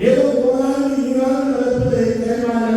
ஏதோ போராடி ஈரான் நடப்பது தீர்மானம்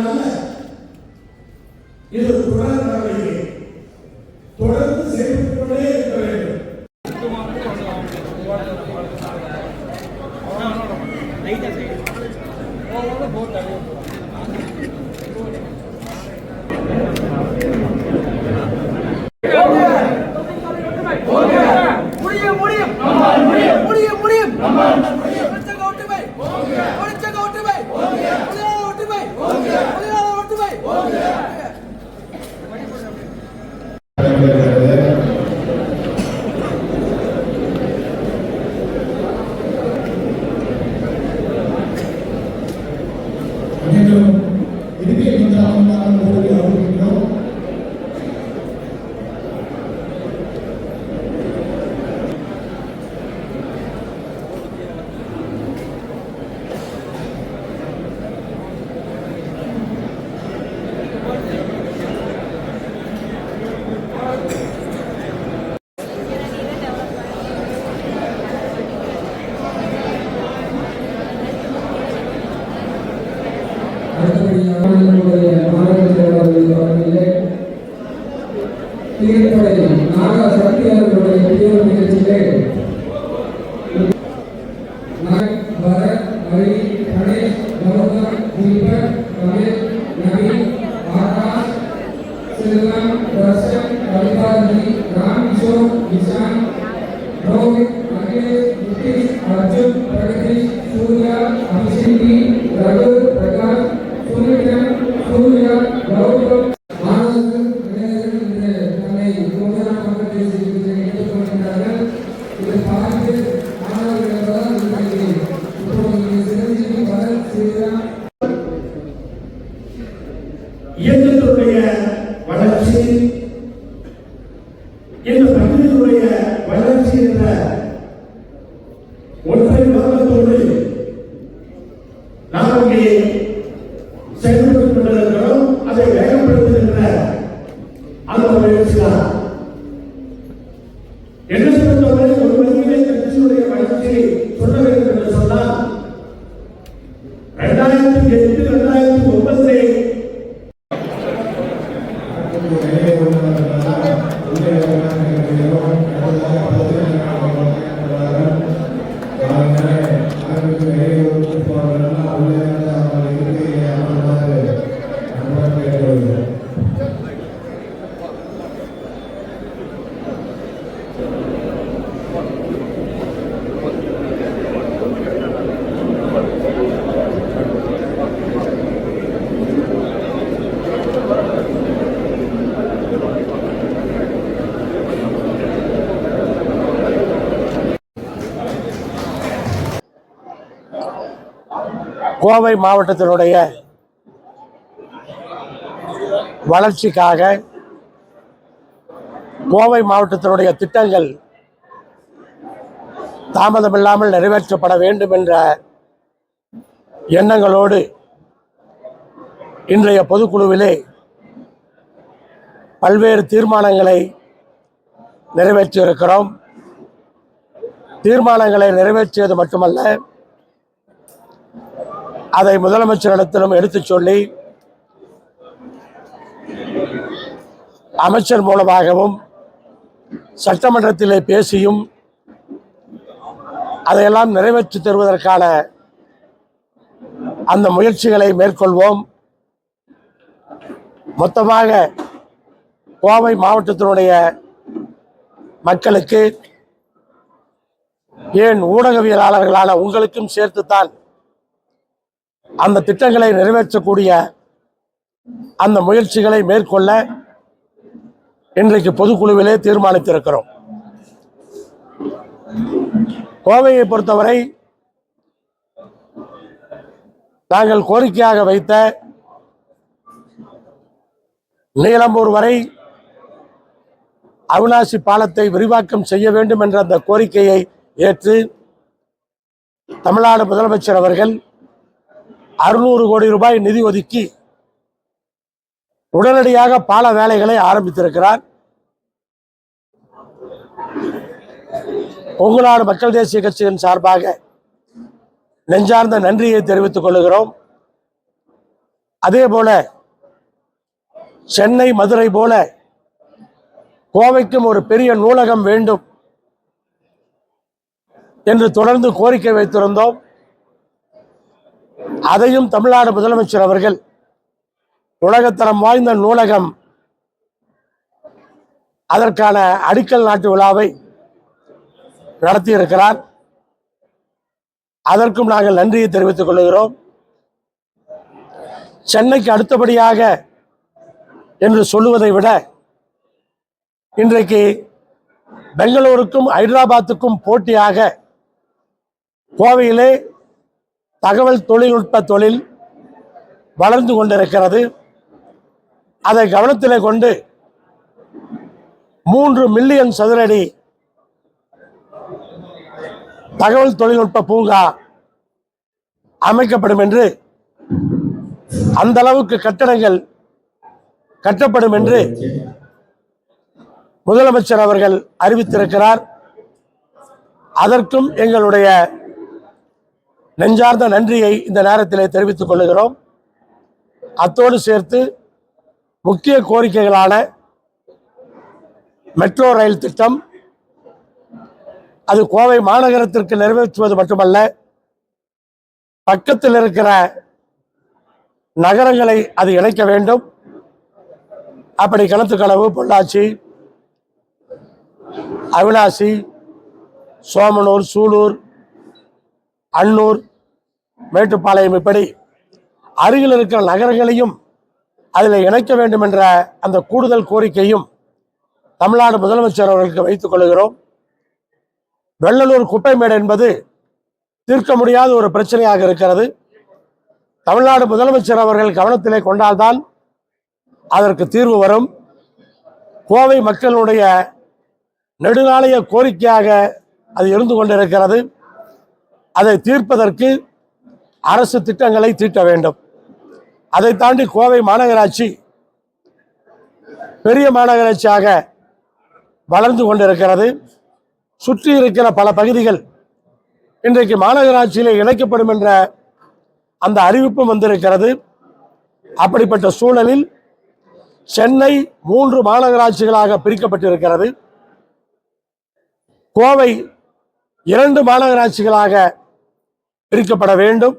రామ్ కిషోర్ విశాల్ రోహిత్ రాకేష్ கோவை மாவட்டத்தினுடைய வளர்ச்சிக்காக கோவை மாவட்டத்தினுடைய திட்டங்கள் தாமதமில்லாமல் நிறைவேற்றப்பட வேண்டும் என்ற எண்ணங்களோடு இன்றைய பொதுக்குழுவிலே பல்வேறு தீர்மானங்களை நிறைவேற்றியிருக்கிறோம். தீர்மானங்களை நிறைவேற்றியது மட்டுமல்ல அதை முதலமைச்சரிடத்திலும் எடுத்துச் சொல்லி அமைச்சர் மூலமாகவும் சட்டமன்றத்திலே பேசியும் அதையெல்லாம் நிறைவேற்றி தருவதற்கான அந்த முயற்சிகளை மேற்கொள்வோம். மொத்தமாக கோவை மாவட்டத்தினுடைய மக்களுக்கு ஏன் ஊடகவியலாளர்களான உங்களுக்கும் சேர்த்துத்தான் அந்த திட்டங்களை நிறைவேற்றக்கூடிய அந்த முயற்சிகளை மேற்கொள்ள இன்றைக்கு பொதுக்குழுவிலே தீர்மானித்திருக்கிறோம். கோவையை பொறுத்தவரை நாங்கள் கோரிக்கையாக வைத்த நீலம்பூர் வரை அவினாசி பாலத்தை விரிவாக்கம் செய்ய வேண்டும் என்ற அந்த கோரிக்கையை ஏற்று தமிழ்நாடு முதலமைச்சர் அவர்கள் அறுநூறு கோடி ரூபாய் நிதி ஒதுக்கி உடனடியாக பால வேலைகளை ஆரம்பித்திருக்கிறார். கொங்குநாடு மக்கள் தேசிய கட்சியின் சார்பாக நெஞ்சார்ந்த நன்றியை தெரிவித்துக் கொள்கிறோம். அதே போல சென்னை மதுரை போல கோவைக்கும் ஒரு பெரிய நூலகம் வேண்டும் என்று தொடர்ந்து கோரிக்கை வைத்திருந்தோம். அதையும் தமிழ்நாடு முதலமைச்சர் அவர்கள் உலகத்தரம் வாய்ந்த நூலகம் அதற்கான அடிக்கல் நாட்டு விழாவை நடத்தியிருக்கிறார். அதற்கும் நாங்கள் நன்றியை தெரிவித்துக் கொள்கிறோம். சென்னைக்கு அடுத்தபடியாக என்று சொல்லுவதை விட இன்றைக்கு பெங்களூருக்கும் ஹைதராபாத்துக்கும் போட்டியாக கோவையிலே தகவல் தொழில்நுட்ப தொழில் வளர்ந்து கொண்டிருக்கிறது. அதை கவனத்தில் கொண்டு மூன்று மில்லியன் சதுரடி தகவல் தொழில்நுட்ப பூங்கா அமைக்கப்படும் என்று அந்த அளவுக்கு கட்டடங்கள் கட்டப்படும் என்று முதலமைச்சர் அவர்கள் அறிவித்திருக்கிறார். அதற்கும் எங்களுடைய நெஞ்சார்ந்த நன்றியை இந்த நேரத்திலே தெரிவித்துக் கொள்கிறோம் அத்தோடு சேர்த்து முக்கிய கோரிக்கைகளான மெட்ரோ ரயில் திட்டம் அது கோவை மாநகரத்திற்கு நிறைவேற்றுவது மட்டுமல்ல பக்கத்தில் இருக்கிற நகரங்களை அது இணைக்க வேண்டும். அப்படி கிணத்துக்களவு பொள்ளாச்சி அவினாசி சோமனூர் சூலூர் அன்னூர் மேட்டுப்பாளையம் இப்படி அருகில் இருக்கிற நகரங்களையும் அதில் இணைக்க வேண்டும் என்ற அந்த கூடுதல் கோரிக்கையும் தமிழ்நாடு முதலமைச்சர் அவர்களுக்கு வைத்துக் கொள்கிறோம். வெள்ளலூர் குப்பைமேடு என்பது தீர்க்க முடியாத ஒரு பிரச்சனையாக இருக்கிறது. தமிழ்நாடு முதலமைச்சர் அவர்கள் கவனத்திலே கொண்டால்தான் அதற்கு தீர்வு வரும். கோவை மக்களுடைய நெடுநாளைய கோரிக்கையாக அது இருந்து கொண்டிருக்கிறது. அதை தீர்ப்பதற்கு அரசு திட்டங்களை தீட்ட வேண்டும். அதை தாண்டி கோவை மாநகராட்சி பெரிய மாநகராட்சியாக வளர்ந்து கொண்டிருக்கிறது. சுற்றி இருக்கிற பல பகுதிகள் இன்றைக்கு மாநகராட்சியில் இணைக்கப்படும் என்ற அந்த அறிவிப்பும் வந்திருக்கிறது. அப்படிப்பட்ட சூழலில் சென்னை மூன்று மாநகராட்சிகளாக பிரிக்கப்பட்டிருக்கிறது. கோவை இரண்டு மாநகராட்சிகளாக பிரிக்கப்பட வேண்டும்.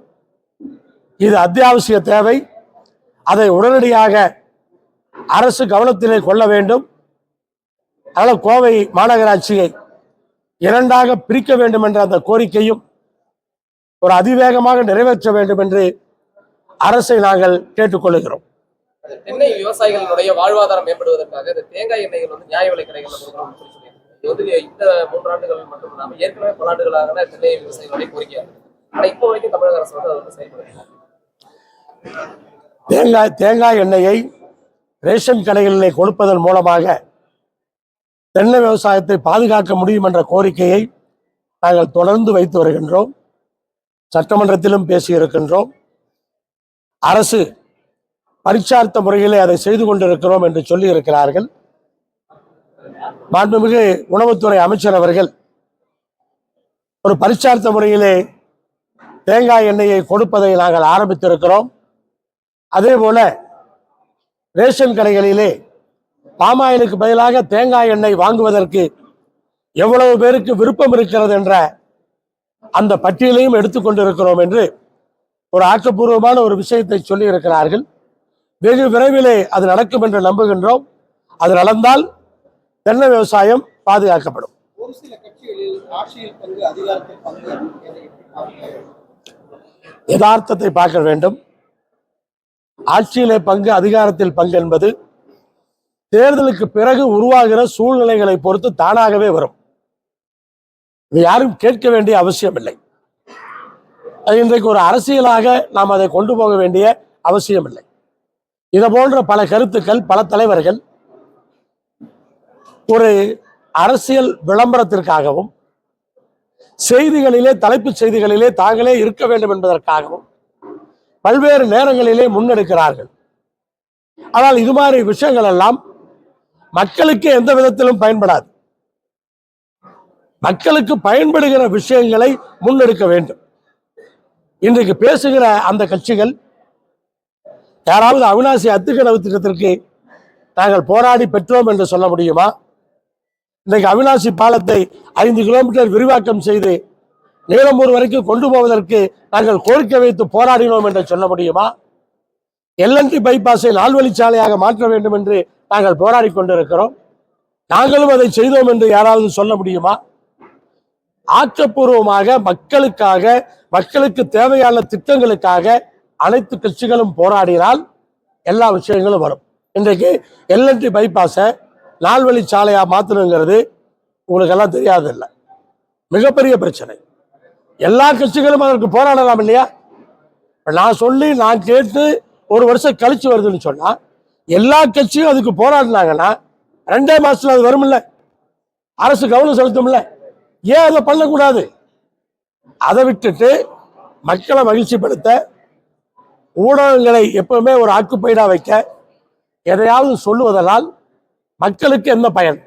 இது அத்தியாவசிய தேவை. அதை உடனடியாக அரசு கவனத்திலே கொள்ள வேண்டும். அதனால் கோவை மாநகராட்சியை இரண்டாக பிரிக்க வேண்டும் என்ற அந்த கோரிக்கையும் ஒரு அதிவேகமாக நிறைவேற்ற வேண்டும் என்று அரசை நாங்கள் கேட்டுக்கொள்கிறோம். தென்னை விவசாயிகளுடைய வாழ்வாதாரம் மேம்படுவதற்காக இந்த தேங்காய் எண்ணெய்கள் வந்து நியாய விலை கடைகள்ல கொடுக்கணும்னு சொல்லி சொல்லியிருக்காங்க. இது வந்து இந்த மூன்றாண்டுகள் மட்டும் இல்லாமல் ஏற்கனவே பல ஆண்டுகளாக தென்னை விவசாயிகளுடைய கோரிக்கையாக இப்போ வரைக்கும் தமிழக அரசு வந்து அதை வந்து தேங்காய் தேங்காய் எண்ணெயை ரேஷன் கடைகளிலே கொடுப்பதன் மூலமாக தென்னை விவசாயத்தை பாதுகாக்க முடியும் என்ற கோரிக்கையை நாங்கள் தொடர்ந்து வைத்து வருகின்றோம். சட்டமன்றத்திலும் பேசியிருக்கின்றோம். அரசு பரீட்சார்த்த முறையிலே அதை செய்து கொண்டிருக்கிறோம் என்று சொல்லி இருக்கிறார்கள் மாண்புமிகு உணவுத்துறை அமைச்சர் அவர்கள் ஒரு பரீட்சார்த்த முறையிலே தேங்காய் எண்ணெயை கொடுப்பதை நாங்கள் ஆரம்பித்திருக்கிறோம். அதே போல ரேஷன் கடைகளிலே பாமாயிலுக்கு பதிலாக தேங்காய் எண்ணெய் வாங்குவதற்கு எவ்வளவு பேருக்கு விருப்பம் இருக்கிறது என்ற அந்த பட்டியலையும் எடுத்துக்கொண்டிருக்கிறோம் என்று ஒரு ஆக்கப்பூர்வமான ஒரு விஷயத்தை சொல்லி இருக்கிறார்கள் வெகு விரைவிலே அது நடக்கும் என்று நம்புகின்றோம். அது நடந்தால் தென்னை விவசாயம் பாதுகாக்கப்படும். ஒரு சில கட்சிகளில் ஆட்சியில் பங்கு அதிகாரத்தில் பங்கு யதார்த்தத்தை பார்க்க வேண்டும். ஆட்சியிலே பங்கு அதிகாரத்தில் பங்கு என்பது தேர்தலுக்கு பிறகு உருவாகிற சூழ்நிலைகளை பொறுத்து தானாகவே வரும். யாரும் கேட்க வேண்டிய அவசியம் இல்லை இன்றைக்கு ஒரு அரசியலாக நாம் அதை கொண்டு போக வேண்டிய அவசியம் இல்லை இதை போன்ற பல கருத்துக்கள் பல தலைவர்கள் ஒரு அரசியல் விளம்பரத்திற்காகவும் செய்திகளிலே தலைப்புச் செய்திகளிலே தாங்களே இருக்க வேண்டும் என்பதற்காகவும் பல்வேறு நேரங்களிலே முன்னெடுக்கிறார்கள். ஆனால் இது மாதிரி விஷயங்கள் எல்லாம் மக்களுக்கு எந்த விதத்திலும் பயன்படாது. மக்களுக்கு பயன்படுகிற விஷயங்களை முன்னெடுக்க வேண்டும். இன்றைக்கு பேசுகிற அந்த கட்சிகள் யாராவது அவினாசி அத்துக்கடவு திட்டத்திற்கு நாங்கள் போராடி பெற்றோம் என்று சொல்ல முடியுமா? இன்றைக்கு அவினாசி பாலத்தை ஐந்து கிலோமீட்டர் விரிவாக்கம் செய்து நீலம்பூர் வரைக்கும் கொண்டு போவதற்கு நாங்கள் கோரிக்கை வைத்து போராடினோம் என்று சொல்ல முடியுமா? எல்என்டி பைபாஸை நால்வழிச்சாலையாக மாற்ற வேண்டும் என்று நாங்கள் போராடி கொண்டிருக்கிறோம். நாங்களும் அதை செய்தோம் என்று யாராவது சொல்ல முடியுமா? ஆக்கப்பூர்வமாக மக்களுக்காக மக்களுக்கு தேவையான திட்டங்களுக்காக அனைத்து கட்சிகளும் போராடினால் எல்லா விஷயங்களும் வரும். இன்றைக்கு எல்என்டி பைபாஸை நால்வழி சாலையாக மாற்றணுங்கிறது உங்களுக்கு எல்லாம் தெரியாது இல்லை மிகப்பெரிய பிரச்சனை. எல்லா கட்சிகளும் அதற்கு போராடலாம் இல்லையா? நான் சொல்லி நான் கேட்டு ஒரு வருஷம் கழிச்சு வருதுன்னு சொன்னால் எல்லா கட்சியும் அதுக்கு போராடினாங்கன்னா ரெண்டே மாதத்தில் அது வரும்ல. அரசு கவனம் செலுத்தும்ல. ஏன் அதை பண்ணக்கூடாது? அதை விட்டுட்டு மக்களை மகிழ்ச்சிப்படுத்த ஊடகங்களை எப்பவுமே ஒரு ஆக்குப்பயிடாக வைக்க எதையாவது சொல்லுவதனால் மக்களுக்கு என்ன பயன்?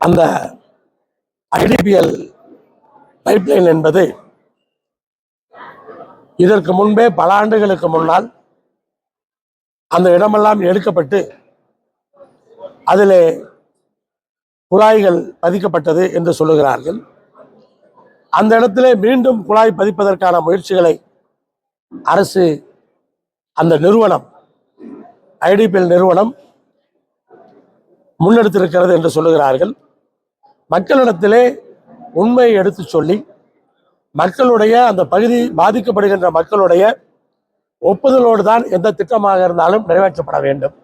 அந்த ஐடிபிஎல் பைப்லைன் என்பது இதற்கு முன்பே பல ஆண்டுகளுக்கு முன்னால் அந்த இடமெல்லாம் எடுக்கப்பட்டு அதிலே குழாய்கள் பதிக்கப்பட்டது என்று சொல்லுகிறார்கள். அந்த இடத்திலே மீண்டும் குழாய் பதிப்பதற்கான முயற்சிகளை அரசு அந்த நிறுவனம் ஐடிபிஎல் நிறுவனம் முன்னெடுத்திருக்கிறது என்று சொல்லுகிறார்கள். மக்களிடத்திலே உண்மையை எடுத்து சொல்லி மக்களுடைய அந்த பகுதி பாதிக்கப்படுகின்ற மக்களுடைய ஒப்புதலோடு தான் எந்த திட்டமாக இருந்தாலும் நிறைவேற்றப்பட வேண்டும்.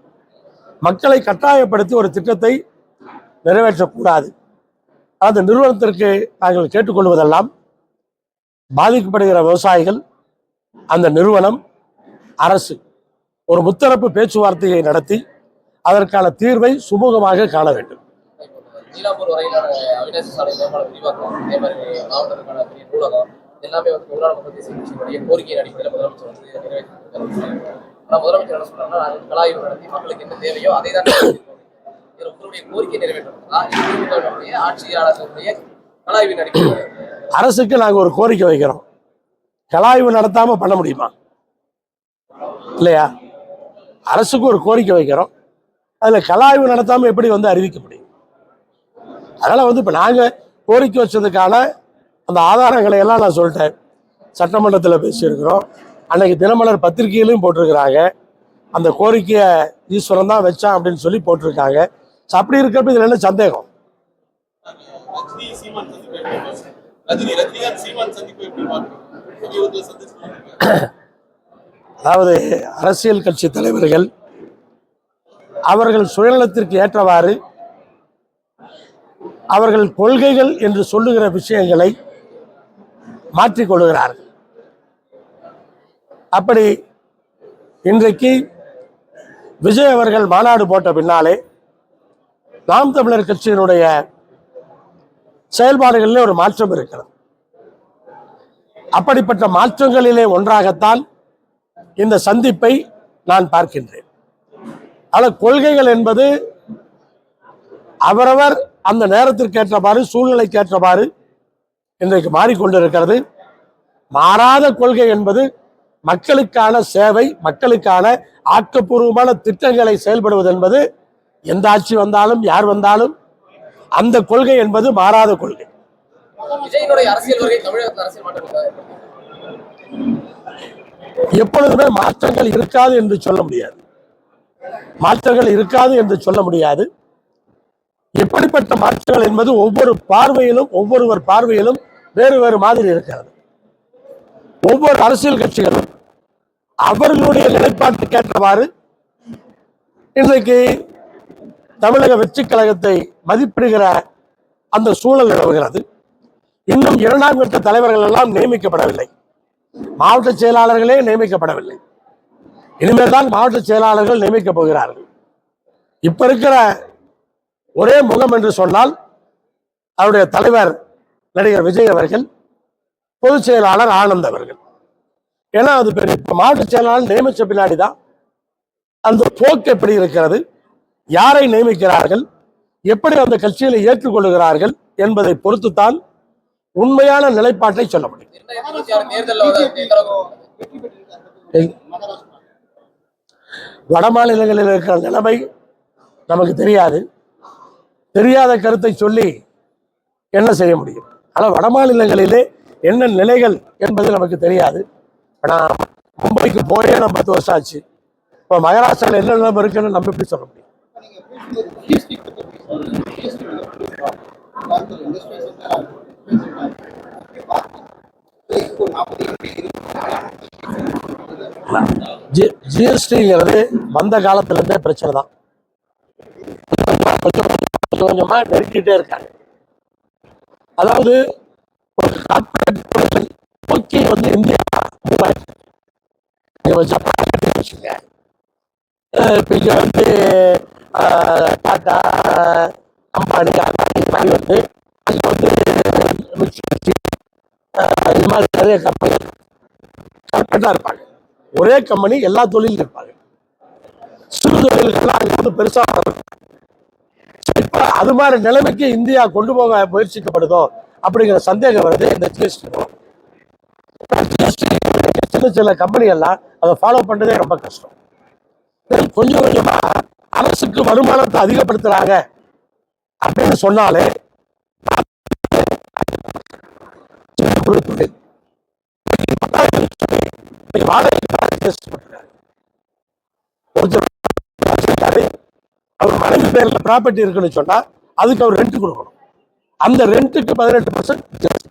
மக்களை கட்டாயப்படுத்தி ஒரு திட்டத்தை நிறைவேற்றக்கூடாது. அந்த நிறுவனத்திற்கு நாங்கள் கேட்டுக்கொள்வதெல்லாம் பாதிக்கப்படுகிற விவசாயிகள் அந்த நிறுவனம் அரசு ஒரு முத்தரப்பு பேச்சுவார்த்தையை நடத்தி அதற்கான தீர்வை சுமூகமாக காண வேண்டும். எல்லாமே வந்து மக்கள் தேசிய கட்சியினுடைய கோரிக்கையின் அடிப்படையில் முதலமைச்சர் வந்து முதலமைச்சர் என்ன சொல்றாங்கன்னா கலாய்வு நடத்தி மக்களுக்கு என்ன தேவையோ அதை தான் உங்களுடைய கோரிக்கை நிறைவேற்றப்பட்டதா ஆட்சியாளர்களுடைய அரசுக்கு நாங்கள் ஒரு கோரிக்கை வைக்கிறோம். கலாய்வு நடத்தாம பண்ண முடியுமா? இல்லையா? அரசுக்கு ஒரு கோரிக்கை வைக்கிறோம். அதில் கலாய்வு நடத்தாம எப்படி வந்து அறிவிக்க முடியும்? அதனால வந்து இப்போ நாங்கள் கோரிக்கை வச்சதுக்கான அந்த ஆதாரங்களை எல்லாம் நான் சொல்லிட்டேன். சட்டமன்றத்தில் பேசியிருக்கிறோம். அன்னைக்கு தினமலர் பத்திரிகையிலையும் போட்டிருக்கிறாங்க. அந்த கோரிக்கையை ஈஸ்வரன் தான் வச்சான் அப்படின்னு சொல்லி போட்டிருக்காங்க. அப்படி இருக்கிறப்ப இதுல என்ன சந்தேகம்? அதாவது அரசியல் கட்சி தலைவர்கள் அவர்கள் சுயநலத்திற்கு ஏற்றவாறு அவர்கள் கொள்கைகள் என்று சொல்லுகிற விஷயங்களை மாற்றிக் கொள்கிறார்கள். அப்படி இன்றைக்கு விஜய் அவர்கள் மாநாடு போட்ட பின்னாலே நாம் தமிழர் கட்சியினுடைய செயல்பாடுகளிலே ஒரு மாற்றம் இருக்கிறது. அப்படிப்பட்ட மாற்றங்களிலே ஒன்றாகத்தான் இந்த சந்திப்பை நான் பார்க்கின்றேன். ஆனால் கொள்கைகள் என்பது அவரவர் அந்த நேரத்திற்கு ஏற்றவாறு சூழ்நிலைக்கு ஏற்றவாறு இன்றைக்கு மாறிக்கொண்டிருக்கிறது. மாறாத கொள்கை என்பது மக்களுக்கான சேவை மக்களுக்கான ஆக்கப்பூர்வமான திட்டங்களை செயல்படுவது என்பது எந்த ஆட்சி வந்தாலும் யார் வந்தாலும் அந்த கொள்கை என்பது மாறாத கொள்கை? எப்பொழுதுமே மாற்றங்கள் இருக்காது என்று சொல்ல முடியாது. மாற்றங்கள் இருக்காது என்று சொல்ல முடியாது. எப்படிப்பட்ட மாற்றங்கள் என்பது ஒவ்வொரு பார்வையிலும் ஒவ்வொருவர் பார்வையிலும் வேறு வேறு மாதிரி இருக்கிறது. ஒவ்வொரு அரசியல் கட்சிகளும் அவர்களுடைய நிலைப்பாட்டுக்கு ஏற்றவாறு இன்றைக்கு தமிழக வெற்றி கழகத்தை மதிப்பிடுகிற அந்த சூழல் நிலவுகிறது. இன்னும் இரண்டாம் கட்ட தலைவர்கள் எல்லாம் நியமிக்கப்படவில்லை. மாவட்ட செயலாளர்களே நியமிக்கப்படவில்லை. இனிமேல் தான் மாவட்ட செயலாளர்கள் நியமிக்கப் போகிறார்கள். இப்ப இருக்கிற ஒரே முகம் என்று சொன்னால் அவருடைய தலைவர் நடிகர் விஜய் அவர்கள் பொதுச் செயலாளர் ஆனந்த் அவர்கள். ஏன்னா அது பெரிய இப்ப மாவட்ட செயலாளர் நியமிச்ச பின்னாடி தான் அந்த போக்கு எப்படி இருக்கிறது? யாரை நியமிக்கிறார்கள்? எப்படி அந்த கட்சிகளை ஏற்றுக்கொள்கிறார்கள் என்பதை பொறுத்துத்தான் உண்மையான நிலைப்பாட்டை சொல்ல முடியும். வட மாநிலங்களில் இருக்கிற நிலைமை நமக்கு தெரியாது. தெரியாத கருத்தை சொல்லி என்ன செய்ய முடியும்? ஆனால் வட மாநிலங்களிலே என்ன நிலைகள் என்பது நமக்கு தெரியாது. ஆனால் மும்பைக்கு போயே நம்ம பத்து வருஷம் ஆச்சு. இப்போ மகாராஷ்டிராவில் என்ன நிலைமை இருக்குன்னு நம்ம எப்படி சொல்ல முடியும்? ஜிஎஸ்டிங்கிறது வந்த காலத்துலேருந்தே பிரச்சனை தான். கொஞ்சம் கொஞ்சமாக நெருக்கிட்டே இருக்காங்க அதாவது ஒரு கார்பரேட் நோக்கி வந்து இந்தியா ஜப்பான் வச்சுக்க இப்போ இங்கே வந்து டாட்டா அம்பானி அதானி மாதிரி வந்து அங்க வந்து மிட்சுபிஷி, இது மாதிரி நிறைய கம்பெனி கரெக்டாக இருப்பாங்க. ஒரே கம்பெனி எல்லா தொழிலும் இருப்பாங்க. சிறு தொழில்கள்லாம் அங்கே வந்து பெருசாக வரும். இப்போ அது மாதிரி நிலைமைக்கு இந்தியா கொண்டு போக முயற்சிக்கப்படுதோ அப்படிங்கிற சந்தேகம் வருது இந்த ஜிஎஸ்டி ஜிஎஸ்டி சின்ன சின்ன கம்பெனி எல்லாம் அதை ஃபாலோ பண்ணுறதே ரொம்ப கஷ்டம். கொஞ்சம் கொஞ்சமா அரசுக்கு வருமானத்தை அதிகப்படுத்துறாங்க. அப்படின்னு சொன்னாலே ஒரு வாடகை ஜிஎஸ்டி அவர் மனைவி பேர்ல ப்ராப்பர்ட்டி இருக்குன்னு சொன்னா அதுக்கு அவர் ரெண்ட் கொடுக்கணும். அந்த ரெண்ட்டுக்கு பதினெட்டு பர்சன்ட் ஜிஎஸ்டி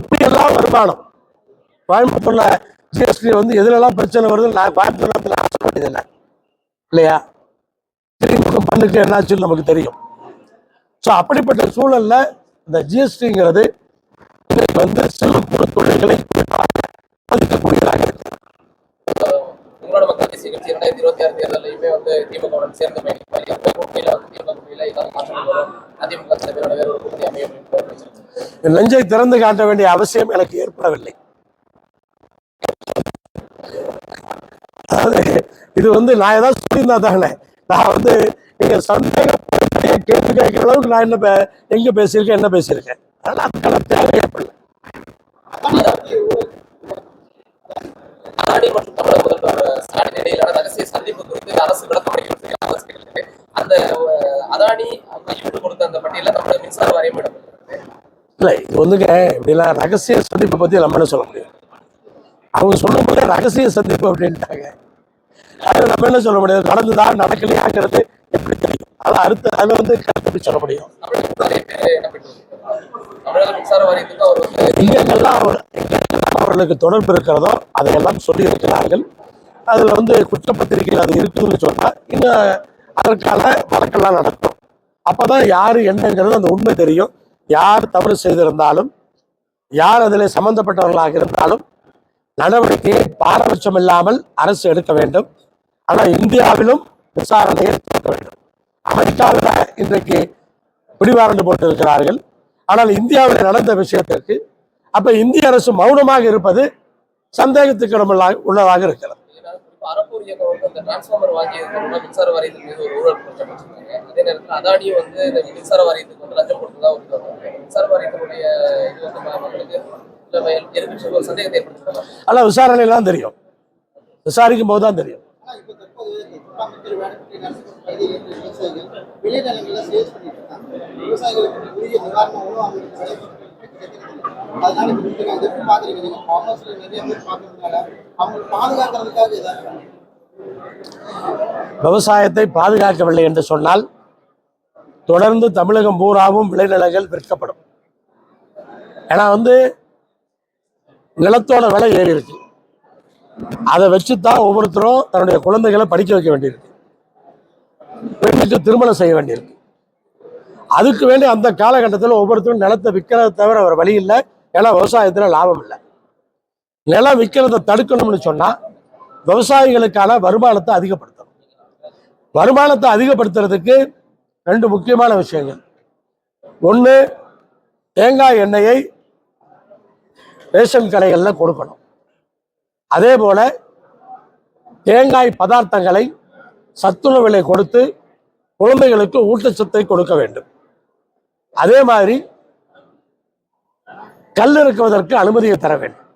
எப்படி எல்லாம் வருமானம்? கோயம்புத்தூர்ல ஜிஎஸ்டி வந்து எதுலெல்லாம் பிரச்சனை வருது நான் கோயம்புத்தூர்ல நான் சொல்ல வேண்டியதில்லை இல்லையா? திமுக பண்ணுக்கு என்னாச்சுன்னு நமக்கு தெரியும். ஸோ அப்படிப்பட்ட சூழல்ல இந்த ஜிஎஸ்டிங்கிறது இன்னைக்கு வந்து சிறு குறு தொழில்களை பாதிக்கக்கூடியதாக இருக்கு. உங்களோட மக்கள் தேசிய கட்சி இரண்டாயிரத்தி இருபத்தி ஆறு தேர்தலையுமே வந்து திமுகவுடன் சேர்ந்து பயணிப்பார் எந்த கூட்டணியில வந்து திமுக கூட்டணியில ஏதாவது மாற்றம் வரும் அதிமுக தலைவரோட வேற ஒரு கூட்டணி அமையும் அப்படின்னு வச்சிருக்கேன். நெஞ்சை திறந்து காட்ட வேண்டிய அவசியம் எனக்கு ஏற்படவில்லை. அதாவது இது வந்து நான் ஏதாவது சொல்லியிருந்தா தானே? நான் வந்து நீங்க சந்தேகப்படுத்திய கேள்வி கேட்கிற அளவுக்கு நான் என்ன எங்க பேசியிருக்கேன் என்ன பேசியிருக்கேன்? அதனால அதுக்கான தேவை ஏற்படல அதானி மற்றும் தமிழக முதல்வர் ஸ்டாலின் இடையிலான ரகசிய சந்திப்பு குறித்து அரசு விளக்கம் அளிக்கிறது. அந்த அதானி கைவிட்டு கொடுத்த அந்த பட்டியல தமிழக மின்சார வாரியம் இல்லை இது வந்துங்க இப்படிலாம் ரகசிய சந்திப்பை பத்தி நம்ம என்ன சொல்ல முடியும்? அவங்க சொல்லும் போதே ரகசிய சந்திப்பு அப்படின்ட்டாங்க. அது நம்ம என்ன சொல்ல முடியும் நடந்துதா நடக்கலையாங்கிறது எப்படி தெரியும்? அது அடுத்த அதை வந்து கருத்து சொல்ல முடியும்? எங்கெங்கெல்லாம் அவர்களுக்கு தொடர்பு இருக்கிறதோ அதையெல்லாம் சொல்லி இருக்கிறார்கள் அதுல வந்து குற்றப்பத்திரிகையில் அது இருக்குதுன்னு சொன்னா இன்னும் அதற்கான வழக்கெல்லாம் நடக்கும். அப்பதான் யாரு என்னங்கிறது அந்த உண்மை தெரியும். யார் தவறு செய்திருந்தாலும் யார் அதில் சம்பந்தப்பட்டவர்களாக இருந்தாலும் நடவடிக்கையை பாரபட்சம் இல்லாமல் அரசு எடுக்க வேண்டும். ஆனால் இந்தியாவிலும் விசாரணையை துவக்க வேண்டும். அமெரிக்காவில் இன்றைக்கு பிடிவாரண்டு போட்டிருக்கிறார்கள். ஆனால் இந்தியாவில் நடந்த விஷயத்திற்கு அப்ப இந்திய அரசு மௌனமாக இருப்பது சந்தேகத்துக்கு உள்ளதாக இருக்கிறது. ஆனால் விசாரணையெல்லாம் தெரியும். விசாரிக்கும் போது தான் தெரியும். இப்போ தற்போது இந்த கூட்டாமைச்சர் வேடப்பட்டி நடத்தப்பட்ட பகுதியில் இருக்கிற விவசாயிகள் விளைநிலங்களில் சேல்ஸ் பண்ணிட்டு இருக்காங்க. விவசாயிகளுக்கு உரிய நிவாரணங்களும் அவங்களுக்கு கிடைக்கிறது அதனால இப்ப நீங்க அதை எப்படி பாக்குறீங்க நீங்க காமர்ஸ்ல நிறைய பேர் பார்க்கறதுனால அவங்களை பாதுகாக்கிறதுக்காக ஏதாவது விவசாயத்தை பாதுகாக்கவில்லை என்று சொன்னால் தொடர்ந்து தமிழகம் பூராவும் விளைநிலங்கள் விற்கப்படும். ஏன்னா வந்து நிலத்தோட விலை ஏறி இருக்கு அதை வச்சு தான் ஒவ்வொருத்தரும் தன்னுடைய குழந்தைகளை படிக்க வைக்க வேண்டியிருக்கு. பெண்ணுக்கு திருமணம் செய்ய வேண்டியிருக்கு. அதுக்கு வேண்டி அந்த காலகட்டத்தில் ஒவ்வொருத்தரும் நிலத்தை விற்கிறத தவிர ஒரு வழி இல்லை. ஏன்னா விவசாயத்தில் லாபம் இல்லை. நிலம் விற்கிறத தடுக்கணும்னு சொன்னா விவசாயிகளுக்கான வருமானத்தை அதிகப்படுத்தணும். வருமானத்தை அதிகப்படுத்துறதுக்கு ரெண்டு முக்கியமான விஷயங்கள். ஒன்று தேங்காய் எண்ணெயை ரேஷன் கடைகளில் கொடுக்கணும். அதே போல தேங்காய் பதார்த்தங்களை சத்துணவிலை கொடுத்து குழந்தைகளுக்கு ஊட்டச்சத்தை கொடுக்க வேண்டும். அதே மாதிரி கல் இருக்குவதற்கு அனுமதியை தர வேண்டும்.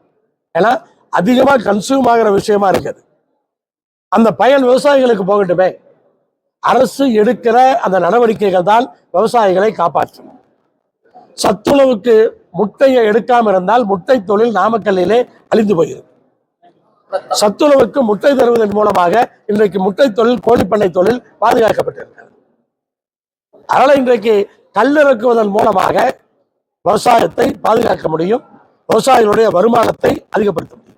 ஏன்னா அதிகமாக கன்சியூம் ஆகிற விஷயமா இருக்குது. அந்த பயன் விவசாயிகளுக்கு போகட்டுமே. அரசு எடுக்கிற அந்த நடவடிக்கைகள் தான் விவசாயிகளை காப்பாற்றும். சத்துணவுக்கு முட்டையை எடுக்காம இருந்தால் முட்டை தொழில் நாமக்கல்லிலே அழிந்து போகிறது சத்துணவுக்கு முட்டை தருவதன் மூலமாக இன்றைக்கு முட்டை தொழில் கோழிப்பண்ணை தொழில் பாதுகாக்கப்பட்டிருக்கிறது. அதனால இன்றைக்கு கல் இறக்குவதன் மூலமாக விவசாயத்தை பாதுகாக்க முடியும். விவசாயிகளுடைய வருமானத்தை அதிகப்படுத்த முடியும்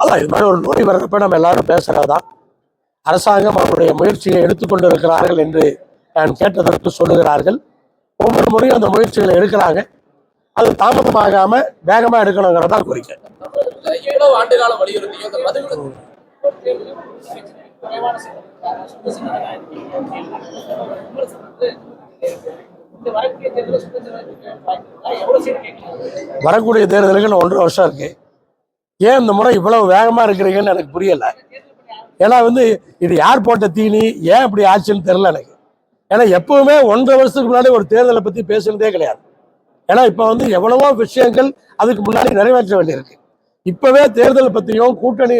அதான் இது மாதிரி ஒரு நோய் வர்றப்ப நம்ம எல்லாரும் பேசுறதுதான். அரசாங்கம் அவருடைய முயற்சியை எடுத்துக்கொண்டு இருக்கிறார்கள் என்று நான் கேட்டதற்கு சொல்லுகிறார்கள். ஒவ்வொரு முறையும் அந்த முயற்சிகளை எடுக்கிறாங்க. அது தாமதமாகாம வேகமா எடுக்கணுங்கிறது தான் கோரிக்கை. இவ்வளவு ஆண்டு காலம் வலியுறுத்தியும் வரக்கூடிய தேர்தலுக்கு ஒன்றரை வருஷம் இருக்கு ஏன் இந்த முறை இவ்வளவு வேகமா இருக்கிறீங்கன்னு எனக்கு புரியல. ஏன்னா வந்து இது யார் போட்ட தீனி? ஏன் இப்படி ஆச்சுன்னு தெரியல எனக்கு. ஏன்னா எப்பவுமே ஒன்றரை வருஷத்துக்கு முன்னாடி ஒரு தேர்தலை பத்தி பேசுனதே கிடையாது. ஏன்னா இப்ப வந்து எவ்வளவோ விஷயங்கள் அதுக்கு முன்னாடி நிறைவேற்ற வேண்டியிருக்கு. இப்பவே தேர்தல் பத்தியும் கூட்டணி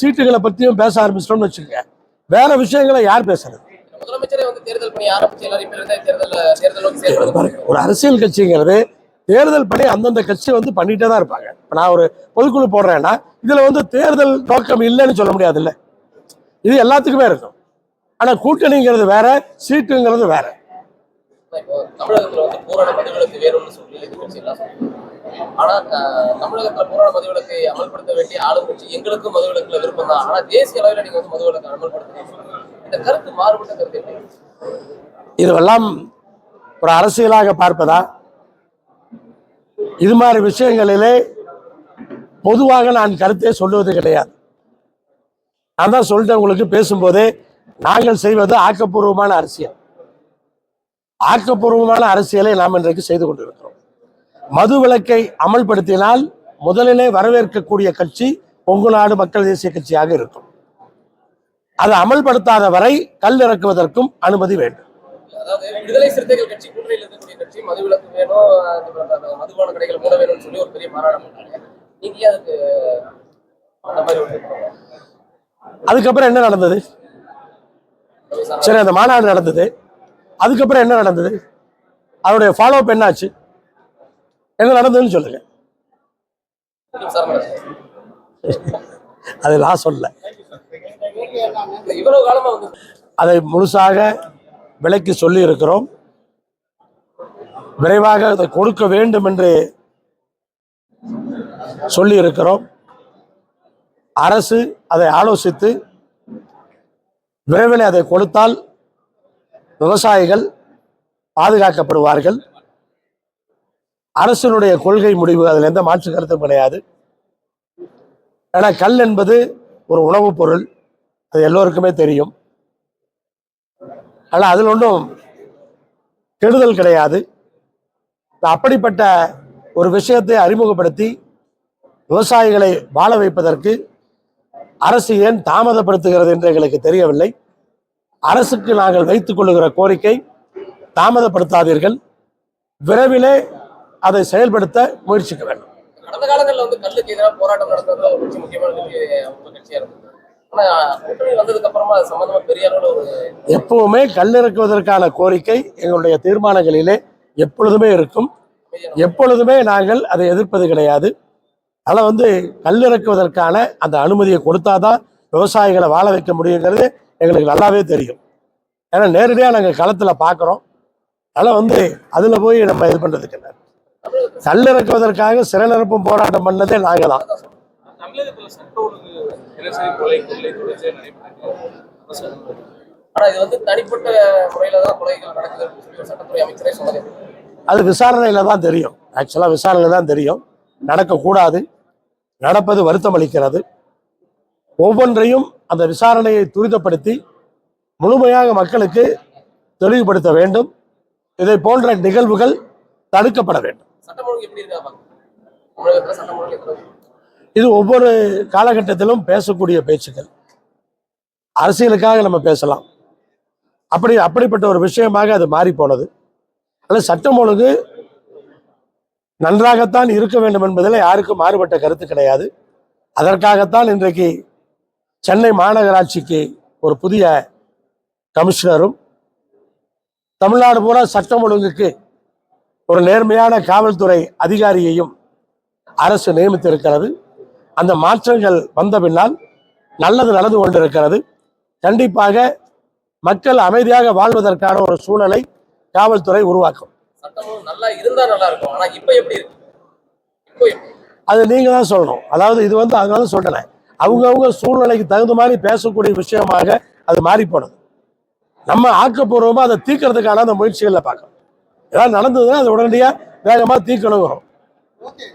சீட்டுகளை பத்தியும் பேச ஆரம்பிச்சிட்டோம்னு வச்சுக்கோங்க. வேற விஷயங்களை யார் பேசுறது? முதலமைச்சரே வந்து தேர்தல் பணி ஆரம்பிச்சு எல்லாரும் இப்ப இருந்தே தேர்தல் தேர்தல் நோக்கி செயல்படுது. பாருங்க, ஒரு அரசியல் கட்சிங்கிறது தேர்தல் பணி அந்தந்த கட்சி வந்து பண்ணிட்டே தான் இருப்பாங்க. இப்ப நான் ஒரு பொதுக்குழு போடுறேன்னா இதுல வந்து தேர்தல் நோக்கம் இல்லைன்னு சொல்ல முடியாதுல்ல. இது எல்லாத்துக்குமே இருக்கும். ஆனா கூட்டணிங்கிறது வேற சீட்டுங்கிறது வேற. தமிழகத்துல வந்து பூரண சொல்லி பூரண அமல்படுத்த வேண்டிய ஆளுங்கட்சி எங்களுக்கும் மதுவிலக்குல விருப்பம் தான் ஆனா தேசிய அளவில் நீங்க வந்து மதுவிலக்கு அமல்படுத்தணும். இந்த கருத்து மாறுபட்ட கருத்து இதுவெல்லாம் ஒரு அரசியலாக பார்ப்பதா? இது மாதிரி விஷயங்களிலே பொதுவாக நான் கருத்தே சொல்லுவது கிடையாது. நான் தான் சொல்லிட்டேன் உங்களுக்கு பேசும்போதே நாங்கள் செய்வது ஆக்கப்பூர்வமான அரசியல். ஆக்கப்பூர்வமான அரசியலை நாம் இன்றைக்கு செய்து கொண்டிருக்கிறோம். மது விலக்கை அமல்படுத்தினால் முதலிலே வரவேற்கக்கூடிய கட்சி கொங்கு நாடு மக்கள் தேசிய கட்சியாக இருக்கும். அதை அமல்படுத்தாத வரை கல் இறக்குவதற்கும் அனுமதி வேண்டும். அதாவது விடுதலை சிறுத்தைகள் கட்சி கூட்டணியில் இருக்கக்கூடிய கட்சி மதுவிலக்கு வேணும் அந்த மதுபான கடைகள் மூட வேணும்னு சொல்லி ஒரு பெரிய மாநாடு பண்ணாங்க நீங்க ஏன் அதுக்கு அந்த மாதிரி ஒரு அதுக்கப்புறம் என்ன நடந்தது? சரி அந்த மாநாடு நடந்தது. அதுக்கப்புறம் என்ன நடந்தது? அதோடைய ஃபாலோ அப் என்னாச்சு? என்ன நடந்ததுன்னு சொல்லுங்க. அது நான் சொல்ல இவ்வளவு காலமா வந்து அதை முழுசாக விலைக்கு சொல்லி இருக்கிறோம் விரைவாக அதை கொடுக்க வேண்டும் என்று சொல்லி இருக்கிறோம் அரசு அதை ஆலோசித்து விரைவில் அதை கொடுத்தால் விவசாயிகள் பாதுகாக்கப்படுவார்கள். அரசினுடைய கொள்கை முடிவு அதில் எந்த மாற்று கருத்தும் கிடையாது. ஏன்னா கல் என்பது ஒரு உணவுப் பொருள். அது எல்லோருக்குமே தெரியும். ஆனால் அதில் ஒன்றும் கெடுதல் கிடையாது. அப்படிப்பட்ட ஒரு விஷயத்தை அறிமுகப்படுத்தி விவசாயிகளை வாழ வைப்பதற்கு அரசு ஏன் தாமதப்படுத்துகிறது என்று எங்களுக்கு தெரியவில்லை. அரசுக்கு நாங்கள் வைத்துக் கொள்ளுகிற கோரிக்கை தாமதப்படுத்தாதீர்கள். விரைவிலே அதை செயல்படுத்த முயற்சிக்க வேண்டும். கடந்த காலங்களில் வந்து கல்லுக்கு எதிராக போராட்டம் நடத்துறதுல ஒரு முக்கியமான கட்சியாக இருந்தது. எப்பவுமே கல்லிறக்குவதற்கான கோரிக்கை எங்களுடைய தீர்மானங்களிலே எப்பொழுதுமே இருக்கும். எப்பொழுதுமே நாங்கள் அதை எதிர்ப்பது கிடையாது. அதனால் வந்து கல்லிறக்குவதற்கான அந்த அனுமதியை கொடுத்தாதான் விவசாயிகளை வாழ வைக்க முடியுங்கிறது எங்களுக்கு நல்லாவே தெரியும். ஏன்னா நேரடியாக நாங்கள் களத்தில் பார்க்குறோம் அதனால் வந்து அதில் போய் நம்ம இது பண்ணுறதுக்கு என்ன கல்லிறக்குவதற்காக சிறைநிரப்பும் போராட்டம் பண்ணதே நாங்கள் தான் தமிழகத்துல சட்ட ஒழுங்கு தினசரி கொலை கொள்ளை தொடர்ச்சியாக நடைபெற்று ஆனா இது வந்து தனிப்பட்ட முறையில தான் கொலைகள் நடக்குது அப்படின்னு சொல்லி ஒரு சட்டத்துறை அமைச்சரே சொன்னது. அது விசாரணையில் தான் தெரியும். ஆக்சுவலாக விசாரணையில் தான் தெரியும். நடக்கக்கூடாது. நடப்பது வருத்தம் அளிக்கிறது. ஒவ்வொன்றையும் அந்த விசாரணையை துரிதப்படுத்தி முழுமையாக மக்களுக்கு தெளிவுபடுத்த வேண்டும். இதை போன்ற நிகழ்வுகள் தடுக்கப்பட வேண்டும். இது ஒவ்வொரு காலகட்டத்திலும் பேசக்கூடிய பேச்சுக்கள். அரசியலுக்காக நம்ம பேசலாம். அப்படி அப்படிப்பட்ட ஒரு விஷயமாக அது மாறி போனது. அல்ல சட்டம் ஒழுங்கு நன்றாகத்தான் இருக்க வேண்டும் என்பதில் யாருக்கும் மாறுபட்ட கருத்து கிடையாது. அதற்காகத்தான் இன்றைக்கு சென்னை மாநகராட்சிக்கு ஒரு புதிய கமிஷனரும் தமிழ்நாடு பூரா சட்டம் ஒழுங்குக்கு ஒரு நேர்மையான காவல்துறை அதிகாரியையும் அரசு நியமித்திருக்கிறது. அந்த மாற்றங்கள் வந்த பின்னால் நல்லது நடந்து கொண்டிருக்கிறது. கண்டிப்பாக மக்கள் அமைதியாக வாழ்வதற்கான ஒரு சூழலை காவல்துறை உருவாக்கும். சட்டம் ஒழுங்கு நல்லா இருந்தா நல்லா இருக்கும். ஆனா இப்ப எப்படி இருக்கு? இப்போ எப்படி? அது நீங்க தான் சொல்லணும். அதாவது இது வந்து அதனால சொல்றேன் அவங்கவுங்க சூழ்நிலைக்கு தகுந்த மாதிரி பேசக்கூடிய விஷயமாக அது மாறி போனது நம்ம ஆக்கப்பூர்வமா அதை தீர்க்கறதுக்கான அந்த முயற்சிகளை பார்க்கணும். ஏதாவது நடந்ததுன்னா அது உடனடியாக வேகமாக தீர்க்கணுங்கிறோம். ஓகே.